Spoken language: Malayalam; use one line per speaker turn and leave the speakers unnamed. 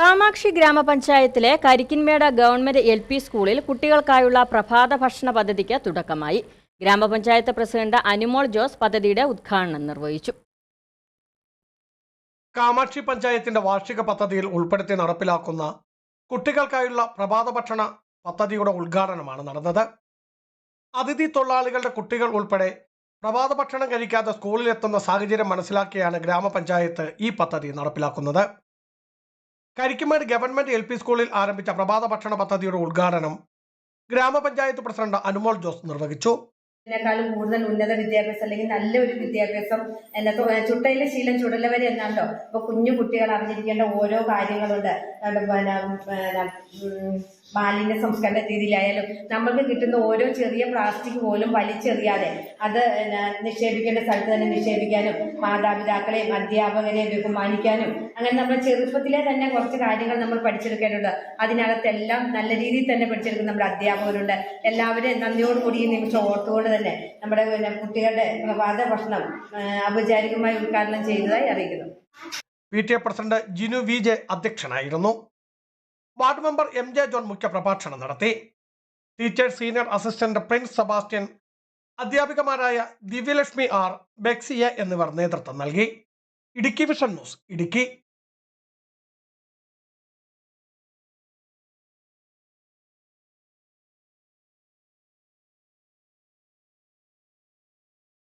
കാമാക്ഷി ഗ്രാമപഞ്ചായത്തിലെ കരിക്കിൻമേട ഗവൺമെന്റ് എൽ പി സ്കൂളിൽ കുട്ടികൾക്കായുള്ള പ്രഭാത ഭക്ഷണ പദ്ധതിക്ക് തുടക്കമായി. ഗ്രാമപഞ്ചായത്ത് പ്രസിഡന്റ് അനുമോൾ ജോസ് പദ്ധതിയുടെ ഉദ്ഘാടനം നിർവഹിച്ചു.
കാമാക്ഷി പഞ്ചായത്തിന്റെ വാർഷിക പദ്ധതിയിൽ ഉൾപ്പെടുത്തി നടപ്പിലാക്കുന്ന കുട്ടികൾക്കായുള്ള പ്രഭാത ഭക്ഷണ പദ്ധതിയുടെ ഉദ്ഘാടനമാണ് നടന്നത്. അതിഥി തൊഴിലാളികളുടെ കുട്ടികൾ ഉൾപ്പെടെ പ്രഭാത ഭക്ഷണം കഴിക്കാതെ സ്കൂളിലെത്തുന്ന സാഹചര്യം മനസ്സിലാക്കിയാണ് ഗ്രാമപഞ്ചായത്ത് ഈ പദ്ധതി നടപ്പിലാക്കുന്നത്. കരിക്കുമേട് ഗവൺമെന്റ് എൽ പി സ്കൂളിൽ ആരംഭിച്ച പ്രഭാത ഭക്ഷണ പദ്ധതിയുടെ ഉദ്ഘാടനം ഗ്രാമപഞ്ചായത്ത് പ്രസിഡന്റ് അനുമോൾ ജോസ് നിർവഹിച്ചു.
ഇതിനേക്കാളും കൂടുതൽ ഉന്നത വിദ്യാഭ്യാസം അല്ലെങ്കിൽ നല്ലൊരു വിദ്യാഭ്യാസം എന്ന ചുട്ടയിലെ ശീലം ചുടലവരെ എന്നാണല്ലോ ഇപ്പൊ കുഞ്ഞു കുട്ടികൾ അറിഞ്ഞിരിക്കേണ്ട ഓരോ കാര്യങ്ങളുണ്ട്. മാലിന്യ സംസ്കരണ രീതിയിലായാലും നമ്മൾക്ക് കിട്ടുന്ന ഓരോ ചെറിയ പ്ലാസ്റ്റിക് പോലും വലിച്ചെറിയാതെ അത് നിക്ഷേപിക്കേണ്ട സ്ഥലത്ത് തന്നെ നിക്ഷേപിക്കാനും മാതാപിതാക്കളെയും അധ്യാപകരെയും ബഹുമാനിക്കാനും അങ്ങനെ നമ്മൾ ചെറുപ്പത്തിലെ തന്നെ കുറച്ച് കാര്യങ്ങൾ നമ്മൾ പഠിച്ചെടുക്കേണ്ടത് അതിനകത്തെല്ലാം നല്ല രീതിയിൽ തന്നെ പഠിച്ചെടുക്കുന്ന നമ്മുടെ അധ്യാപകരുണ്ട്. എല്ലാവരും നന്ദിയോടുകൂടി ഈ നിമിഷം ഓർത്തുകൊണ്ട് തന്നെ നമ്മുടെ പിന്നെ കുട്ടികളുടെ പ്രഭാത ഭക്ഷണം ആ, ഔപചാരികമായി ഉദ്ഘാടനം ചെയ്തതായി അറിയിക്കുന്നു.
P T A president Jinu V J അധ്യക്ഷനായിരുന്നു. Ward member M J John മുഖ്യപ്രഭാഷണം നടത്തി. Teachers senior assistant Prince Sebastian അധ്യാപികമാരായ Divyalakshmi R ബെക്സിയ എന്നിവർ നേതൃത്വം നൽകി. Idukki vision news Idukki.